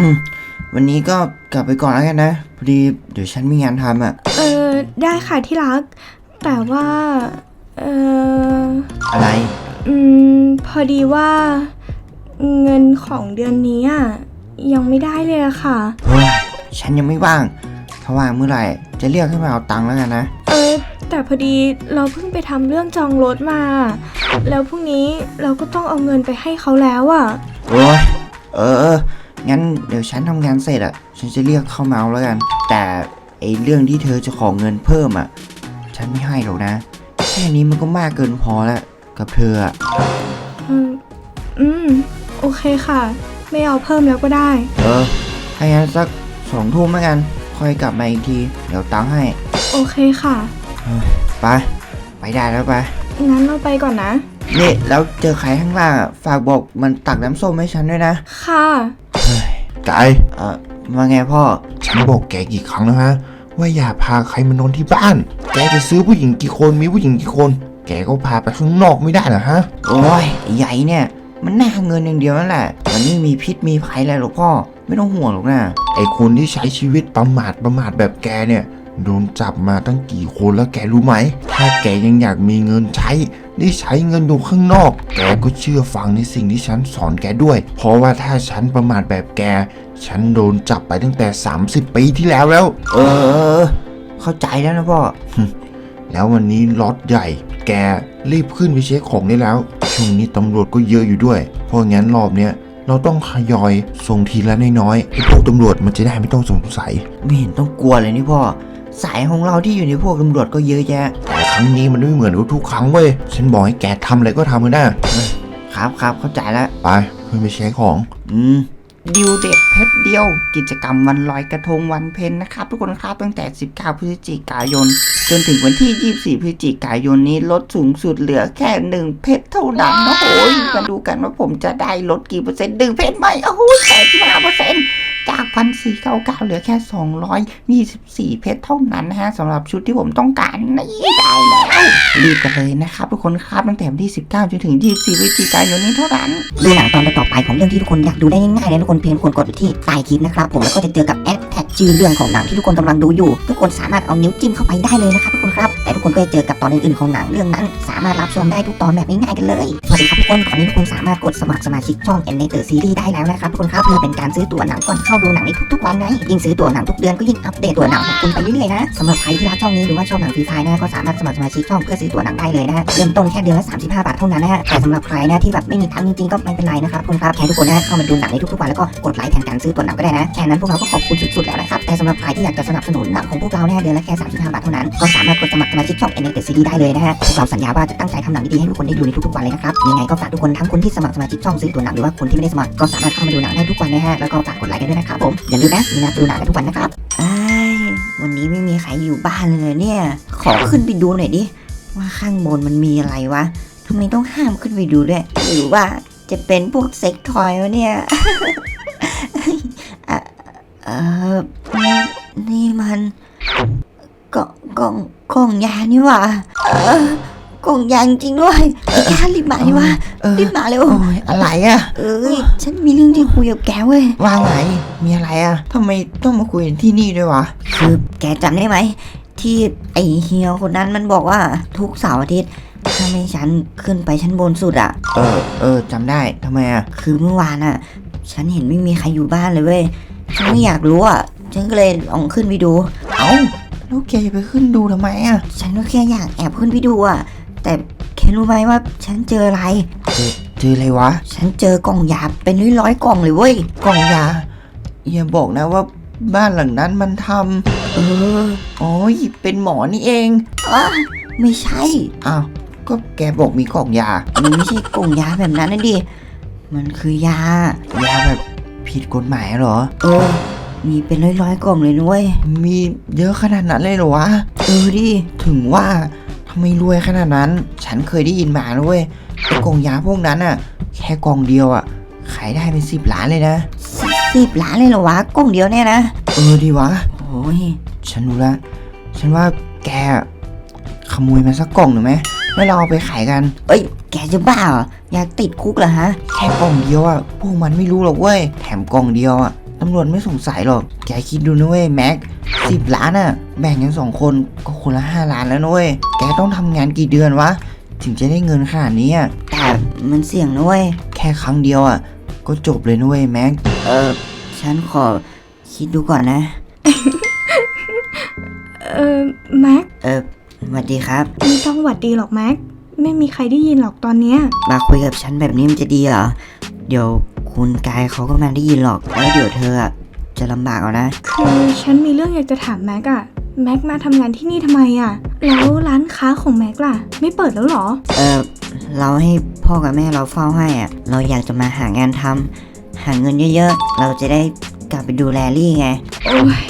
อืมวันนี้ก็กลับไปก่อนแล้วกันนะ พอดีเดี๋ยวฉันมีงานทำอะเออได้ค่ะที่รัก แต่ว่า เอออะไร อืม พอดีว่า เงินของเดือนนี้อะยังไม่ได้เลยอะค่ะ เฮ้ยฉันยังไม่ว่าง ถ้าว่างเมื่อไหร่ จะเรียกให้มาเอาตังค์แล้วกันนะ เออ แต่พอดีเราเพิ่งไปทำเรื่องจองรถมา แล้วพรุ่งนี้เราก็ต้องเอาเงินไปให้เขาแล้วอะโอ้ยเออเออ งั้นเดี๋ยวฉันทำงานเสร็จอะ ฉันจะเรียกเข้ามาเอาแล้วกัน แต่ไอเรื่องที่เธอจะขอเงินเพิ่มอะ ฉันไม่ให้หรอกนะ แค่นี้มันก็มากเกินพอแล้วกับเธออะอืม อืม โอเคค่ะ ไม่เอาเพิ่มแล้วก็ได้ เออ ถ้างั้นสักสองทุ่มแล้วกัน ค่อยกลับมาอีกที เดี๋ยวตังค์ให้ โอเคค่ะ ไป ไปได้แล้วไป งั้นเราไปก่อนนะ นี่แล้วเจอใครข้างล่างอะฝากบอกมันตักน้ำส้มให้ฉันด้วยนะ ค่ะ กายเออว่าไงพ่อ ฉันบอกแกกี่ครั้งแล้วฮะว่าอย่าพาใครมานอนที่บ้าน แกจะซื้อผู้หญิงกี่คนมีผู้หญิงกี่คน แกก็พาไปข้างนอกไม่ได้เหรอฮะโอ้ยไอ้ใหญ่เนี่ย มันน่าเงินอย่างเดียวนั่นแหละมันไม่มีพิษมีภัยอะไรหรอกพ่อ ไม่ต้องห่วงหรอกนะไอคนที่ใช้ชีวิตประมาทประมาทแบบแกเนี่ย โดนจับมาตั้งกี่คนแล้วแกรู้ไหม ถ้าแกยังอยากมีเงินใช้ได้ใช้เงินอยู่ข้างนอก แกก็เชื่อฟังในสิ่งที่ฉันสอนแกด้วย เพราะว่าถ้าฉันประมาทแบบแก ฉันโดนจับไปตั้งแต่ 30 ปีที่แล้วแล้วเออเออ เข้าใจแล้วนะพ่อ แล้ววันนี้ล็อตใหญ่ แกรีบขึ้นไปเช็คของได้แล้ว ช่วงนี้ตำรวจก็เยอะอยู่ด้วย เพราะงั้นรอบเนี้ยเราต้องทยอยส่งทีละน้อยๆให้พวกตำรวจมันจะได้ไม่ต้องสงสัย ไม่เห็นต้องกลัวเลยนี่พ่อ สายของเราที่อยู่ในพวกตำรวจก็เยอะแยะ แต่ครั้งนี้มันไม่เหมือนทุกๆครั้งเว้ย ฉันบอกให้แกทำอะไรก็ทำกันนะครับครับเข้าใจแล้ว ไปขึ้นไปเช็คของ อืมดิวเด็ดเพชรเดียว กิจกรรมวันลอยกระทงวันเพ็ญนะครับ ทุกคนครับตั้งแต่ 19 พฤศจิกายน จนถึงวันที่ 24 พฤศจิกายนนี้ลดสูงสุดเหลือแค่หนึ่งเพชรเท่านั้นนะโอ้ยมาดูกันว่าผมจะได้ลดกี่เปอร์เซ็นต์หนึ่งเพชรไหมโอ้โหแปดสิบห้าเปอร์เซ็นต์ จากพันสี่เก้าเก้าเหลือแค่สองร้อยยี่สิบสี่เพชรเท่านั้นนะฮะสำหรับชุดที่ผมต้องการนี่ได้แล้วรีบกันเลยนะครับทุกคนครับตั้งแต่วันที่19จนถึงยี่สี่พฤศจิกายนนี้เท่านั้นดูหนังตอนต่อไปของเรื่องที่ทุกคนอยากดูได้ง่ายๆเลยทุกคนเพียงคนกดที่ใต้คลิปนะครับผมแล้วก็จะเจอกับแอด ชื่อเรื่องของหนังที่ทุกคนกำลังดูอยู่ ทุกคนสามารถเอานิ้วจิ้มเข้าไปได้เลยนะครับทุกคนครับ แต่ทุกคนก็จะเจอกับตอนอื่นๆของหนังเรื่องนั้น สามารถรับชมได้ทุกตอนแบบง่ายๆกันเลยสวัสดีครับทุกคนตอนนี้ทุกคนสามารถกดสมัครสมาชิกช่อง n n a t o r Series ได้แล้วนะครับทุกคนครับเพื่อเป็นการซื้อตั๋วหนังก่อนเข้าดูหนังในทุกๆวันไงยิ่งซื้อตั๋วหนังทุกเดือนก็ยิ่งอัปเดตตั๋วหนังของคุณไปเรื่อยๆนะสำหรับใครที่รักช่องนี้หรือว่าชอบหนังฟรีไฟนะก็สามารถสมัครสมาชิกช่องเพื่อซื้อตั๋วหนังได้เลยนะเริ่มต้นแค่เดือนละ35 บาทเท่านั้นนะฮะแต่สำหรับใครนะที่แบบไม่มีตังจริงๆก็ไม่เป็นไรนะครับคุณครับแค่ทุกคนนะเข้ามาดูหนังในทุกๆวันแล้วก็กดไลค์แทนการซื้อตั๋วหนังก็ได้นะแค่นั้นพวกเราก็ขอบคุณสุดๆแล้วนะครับ แต่สำหรับใครที่อยากจะสนับสนุนหนังของพวกเราเนี่ยเดือนละแค่35บาทเท่านั้น ก็สามารถกดสมัครสมาชิกช่อง n n a t o r Series ได้เลยนะฮะพวกเราสัญญาว่าจะตั้งใจทำหนังดีๆให้ทุกคนได้ดูในทุกๆวันเลยนะครับ ยังไงก็ฝากทุกคนทั้งคนที่สมัครสมาชิกช่องซื้อตัวหนังหรือว่าคนที่ไม่ได้สมัครก็สามารถเข้ามาดูหนังได้ทุกวันนะฮะ แล้วก็ฝากกดไลค์กันด้วยนะครับผม อย่าลืมนะมีนัดดูหนังกันทุกวันนะครับวันนี้ไม่มีใครอยู่บ้านเลยเนี่ย ขอขึ้นไปดูหน่อยดิ ว่าข้างบนมันมีอะไรวะทำไมต้องห้ามขึ้นไปดูด้วย หรือว่าจะเป็นพวกเซ็กทอยวะเนี่ย เออนี่นี่มัน กล่องกล่องกล่องยานี่หว่าเออกล่องยาจริงๆด้วยยารีบมาดิวะเออรีบมาเร็วโอ้ยอะไรอะเอ้ยฉันมีเรื่องที่คุยกับแกเว้ยว่าไงมีอะไรอะทำไมต้องมาคุยกันที่นี่ด้วยวะ คือแกจำได้ไหม ที่ไอเฮียคนนั้นมันบอกว่าทุกเสาร์อาทิตย์ถ้าไม่ฉันขึ้นไปชั้นบนสุดอะเออ เออจำได้ทำไมอะคือเมื่อวานอะฉันเห็นไม่มีใครอยู่บ้านเลยเว้ย ฉันไม่อยากรู้อะฉันก็เลยลองขึ้นไปดู เอ้าแล้วแกจะไปขึ้นดูทำไมอะฉันก็แค่อยากแอบขึ้นไปดูอะแต่แกรู้ไหมว่าฉันเจออะไร เจออะไรวะ ฉันเจอกล่องยาเป็นร้อยๆกล่องเลยเว้ย กล่องยา อย่าบอกนะว่าบ้านหลังนั้นมันทเออำอ๋อเป็นหมอนี่เองอะไม่ใช่ อ้าว ก็แกบอกมีกล่องยา มันไม่ใช่กล่องยาแบบนั้นนะดิ มันคือยา ยาแบบ ผิดกฎหมายเหรอ เออ มีเป็นร้อยๆกล่องเลยนุ้ยมีเยอะขนาดนั้นเลยเหรอวะ เออดิ ถึงว่าทำไมรวยขนาดนั้น ฉันเคยได้ยินมานะเว้ยไอ้กล่องยาพวกนั้นอะแค่กล่องเดียวอะขายได้เป็นสิบล้านเลยนะสิบล้านเลยเหรอวะกล่องเดียวเนี่ยนะ เออดีวะ โอ้ย ฉันรู้แล้วฉันว่าแกขโมยมาสักกล่องหนึ่งไหม แล้วเราเอาไปขายกัน เอ้ย แกจะบ้าเหรออยากติดคุกเหรอฮะ แค่กล่องเดียวอะ พวกมันไม่รู้หรอกเว้ย แถมกล่องเดียวอะตำรวจไม่สงสัยหรอก แกคิดดูนะเว้ยแม็กสิบล้านอะแบ่งกันสองคนก็คนละห้าล้านแล้วนะเว้ย แกต้องทำงานกี่เดือนวะ ถึงจะได้เงินขนาดนี้อะแต่มันเสี่ยงนะเว้ย แค่ครั้งเดียวอะก็จบเลยนะเว้ยแม็ก เออ ฉันขอคิดดูก่อนนะ เออแม็ก เออ สวัสดีครับ ไม่ต้องหวัดดีหรอกแม็ก ไม่มีใครได้ยินหรอกตอนเนี้ย มาคุยกับฉันแบบนี้มันจะดีเหรอ เดี๋ยวคุณกายเขาก็มาได้ยินหรอก แล้วเดี๋ยวเธออะจะลำบากเอานะ คือฉันมีเรื่องอยากจะถามแม็กอะแม็กมาทำงานที่นี่ทำไมอะแล้วร้านค้าของแม็กล่ะ ไม่เปิดแล้วเหรอ เออเราให้พ่อกับแม่เราเฝ้าให้อะเราอยากจะมาหางานทำหาเงินเยอะๆ เราจะได้กลับไปดูแลลี่ไง โอ้ย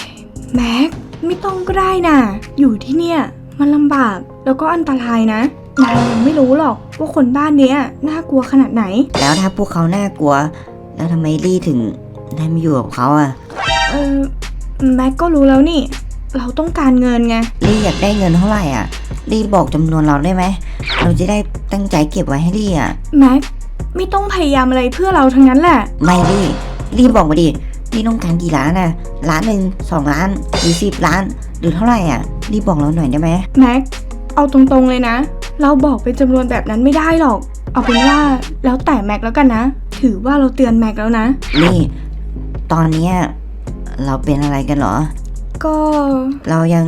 แม็กไม่ต้องก็ได้น่ะ อยู่ที่เนี่ย มันลำบากแล้วก็อันตรายนะนายยังไม่รู้หรอกว่าคนบ้านเนี้ยน่ากลัวขนาดไหน แล้วถ้าพวกเขาน่ากลัว แล้วทำไมลี่ถึงได้มาอยู่กับเขาอะเออแม็กก็รู้แล้วนี่ เราต้องการเงินไง ลี่อยากได้เงินเท่าไหร่อะลี่บอกจำนวนเราได้ไหม เราจะได้ตั้งใจเก็บไว้ให้ลี่อะแม็กไม่ต้องพยายามอะไรเพื่อเราทั้งนั้นแหละ ไม่ลี่ ลี่บอกมาดิ ลี่ต้องการกี่ล้านอะล้านหนึ่งสองล้านหรือสิบล้าน หรือเท่าไหร่อะ ลี่บอกเราหน่อยได้ไหมแม็ก เอาตรงๆเลยนะ เราบอกเป็นจำนวนแบบนั้นไม่ได้หรอก เอาเป็นว่าแล้วแต่แม็กแล้วกันนะ ถือว่าเราเตือนแม็กแล้วนะลี่ ตอนเนี้ยเราเป็นอะไรกันเหรอ ก็เรายัง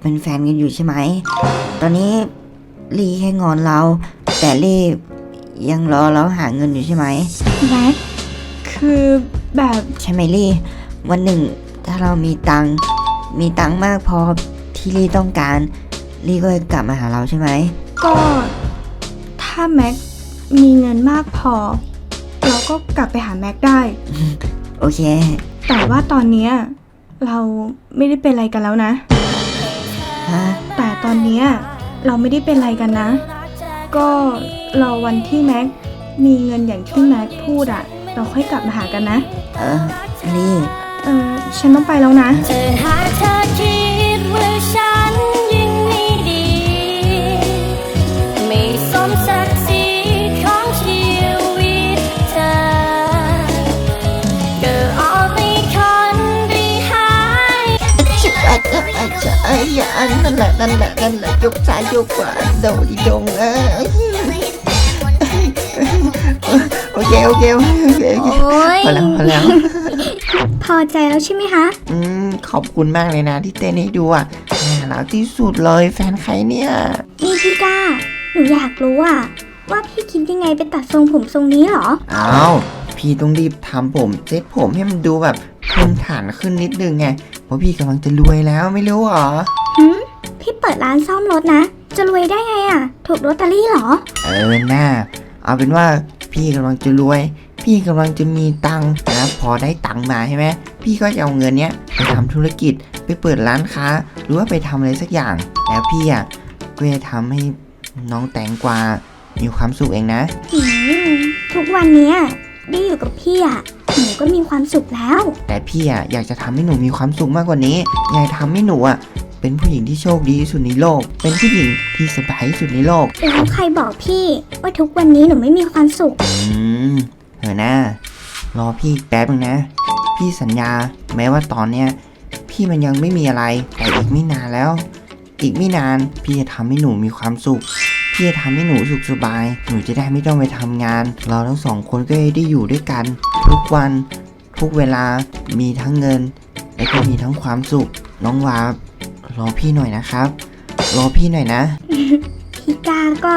เป็นแฟนกันอยู่ใช่ไหม ตอนนี้ลี่แค่งอนเรา แต่ลี่ยังรอเราหาเงินอยู่ใช่ไหม แม็ก คือแบบ ใช่ไหมลี่ วันหนึ่งถ้าเรามีตังค์มีตังค์มากพอ ที่ลี่ต้องการ ลี่ก็จะกลับมาหาเราใช่ไหม ก็ถ้าแม็กมีเงินมากพอ เราก็กลับไปหาแม็กได้ โอเค แต่ว่าตอนเนี้ยเราไม่ได้เป็นอะไรกันแล้วนะ ฮะ แต่ตอนเนี้ยเราไม่ได้เป็นอะไรกันนะ ก็รอวันที่แม็กมีเงินอย่างที่แม็กพูดอะเราค่อยกลับมาหากันนะ เออลี่ เออฉันต้องไปแล้วนะ เธอหากเธอคิด ว่าฉันยังไม่ดี ไม่สมศักดิ์ศรีของชีวิตเธอก็ออกไปคนไปหาไอ้ยอันนั่นแหละนั่นแหละนั่นแหละยกซ้ายยกขวาโดดีดงเอ้ยโอเคโอเคโอเคโอเคโอ้ย พอแล้วพอแล้ว พอใจแล้วใช่ไหมคะ อืม ขอบคุณมากเลยนะที่เต้นให้ดูอะน่ารักที่สุดเลยแฟนใครเนี่ย นี่พี่ก้า หนูอยากรู้อะว่าพี่คิดยังไงไปตัดทรงผมทรงนี้เหรอ อ้าว พี่ต้องรีบทำผมเซ็ตผมให้มันดูแบบพื้นฐานขึ้นนิดนึงไง เพราะพี่กำลังจะรวยแล้วไม่รู้เหรอพี่เปิดร้านซ่อมรถนะ จะรวยได้ไงอะถูกลอตเตอรี่เหรอ เออหน้า เอาเป็นว่าพี่กำลังจะรวย พี่กำลังจะมีตังค์นะพอได้ตังค์มาใช่ไหมพี่ก็จะเอาเงินเนี้ยไปทำธุรกิจไปเปิดร้านค้า หรือว่าไปทำอะไรสักอย่าง แล้วพี่อะก็จะทำให้น้องแตงกวามีความสุขเองนะอืมทุกวันเนี้ยได้อยู่กับพี่อะหนูก็มีความสุขแล้ว แต่พี่อะอยากจะทำให้หนูมีความสุขมากกว่านี้อยากทำให้หนูอะเป็นผู้หญิงที่โชคดีที่สุดในโลก เป็นผู้หญิงที่สบายที่สุดในโลกแล้วใครบอกพี่ว่าทุกวันนี้หนูไม่มีความสุข อืม เถอะนะ รอพี่แป๊บนึงนะ พี่สัญญาแม้ว่าตอนเนี้ยพี่มันยังไม่มีอะไรแต่อีกไม่นานแล้ว อีกไม่นานพี่จะทำให้หนูมีความสุข พี่จะทำให้หนูสุขสบาย หนูจะได้ไม่ต้องไปทำงาน เราทั้งสองคนก็ได้อยู่ด้วยกัน ทุกวัน ทุกเวลามีทั้งเงินและก็มีทั้งความสุข น้องวาบรอพี่หน่อยนะครับ รอพี่หน่อยนะ พี่กาก็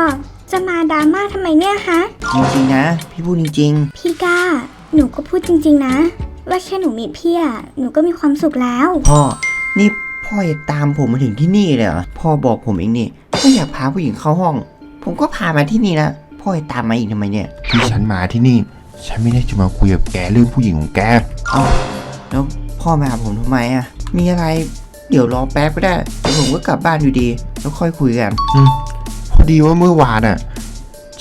จะมาดราม่าทำไมเนี่ยฮะ จริงๆนะ พี่พูดจริงๆพี่กาหนูก็พูดจริงๆนะ ว่าแค่หนูมีพี่อะหนูก็มีความสุขแล้วพ่อ นี่พ่อจะตามผมมาถึงที่นี่เลยเหรอ พ่อบอกผมเองนี่ว่าอยากพาผู้หญิงเข้าห้อง ผมก็พามาที่นี่นะพ่อจะตามมาอีกทำไมเนี่ย ที่ฉันมาที่นี่ ฉันไม่ได้จะมาคุยกับแกเรื่องผู้หญิงของแกเอาแล้วพ่อมาหาผมทำไมอะมีอะไร เดี๋ยวรอแป๊บก็ได้เดี๋ยวผมก็กลับบ้านอยู่ดี แล้วค่อยคุยกันพอ ดีว่าเมื่อวานอะ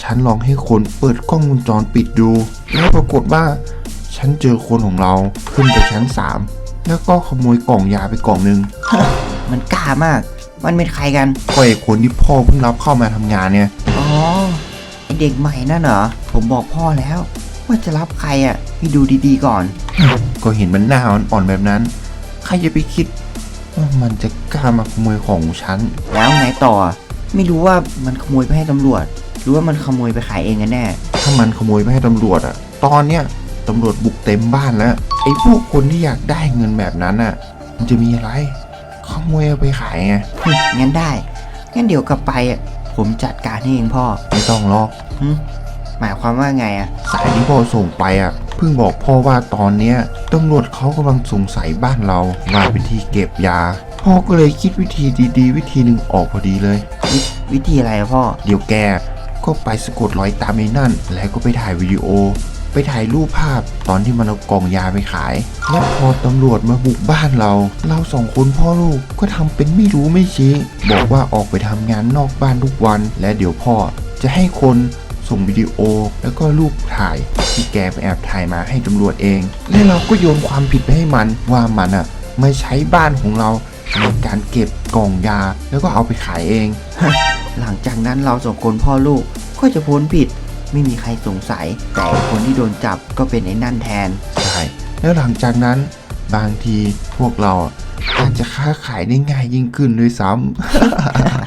ฉันลองให้คนเปิดกล้องวงจรปิดดู แล้วปรากฏว่า ฉันเจอคนของเราขึ้นไปชั้นสามแล้วก็ขโมยกล่องยาไปกล่องหนึงมันกล้ามาก มันเป็นใครกันก็ไอ้คนที่พ่อเพิ่งรับเข้ามาทำงานเนี่ย อ๋อไอเด็กใหม่นั่นเหรอ ผมบอกพ่อแล้ว ว่าจะรับใครอะให้ดูดีๆก่อน ก็เห็นมันหน้าอ่อนๆแบบนั้น ใครจะไปคิดว่ามันจะกล้ามาขโมยของของฉัน แล้วไงต่อ ไม่รู้ว่ามันขโมยไปให้ตำรวจ หรือว่ามันขโมยไปขายเองกันแน่ ถ้ามันขโมยไปให้ตำรวจอะตอนเนี้ยตำรวจบุกเต็มบ้านแล้วไอ้พวกคนที่อยากได้เงินแบบนั้นอะมันจะมีอะไรขโมยเอาไปขายไงงั้นได้ งั้นเดี๋ยวกลับไปอะผมจัดการให้เองพ่อไม่ต้องหรอก หึหมายความว่าไงอะสายที่พ่อส่งไปอะเพิ่งบอกพ่อว่าตอนเนี้ยตำรวจเขากำลังสงสัยบ้านเราว่าเป็นที่เก็บยา พ่อก็เลยคิดวิธีดีๆ วิธีหนึ่งออกพอดีเลย วิวิธีอะไรอะพ่อ เดี๋ยวแกก็ไปสะกดรอยตามไอ้นั่น แล้วก็ไปถ่ายวิดีโอ ไปถ่ายรูปภาพตอนที่มันเอากล่องยาไปขาย และพอตำรวจมาบุกบ้านเรา เราสองคนพ่อลูกก็ทำเป็นไม่รู้ไม่ชี้บอกว่าออกไปทำงานนอกบ้านทุกวัน และเดี๋ยวพ่อจะให้คนส่งวิดีโอแล้วก็รูปถ่ายที่แกไปแอบถ่ายมาให้ตำรวจเอง และเราก็โยนความผิดไปให้มันว่ามันอะไม่ใช้บ้านของเรา ในการเก็บกล่องยาแล้วก็เอาไปขายเอง หลังจากนั้นเราสองคนพ่อลูกก็จะพ้นผิดไม่มีใครสงสัย แต่คนที่โดนจับก็เป็นไอ้นั่นแทน ใช่ แล้วหลังจากนั้นบางทีพวกเราอาจจะค้าขายได้ง่ายยิ่งขึ้นด้วยซ้ำ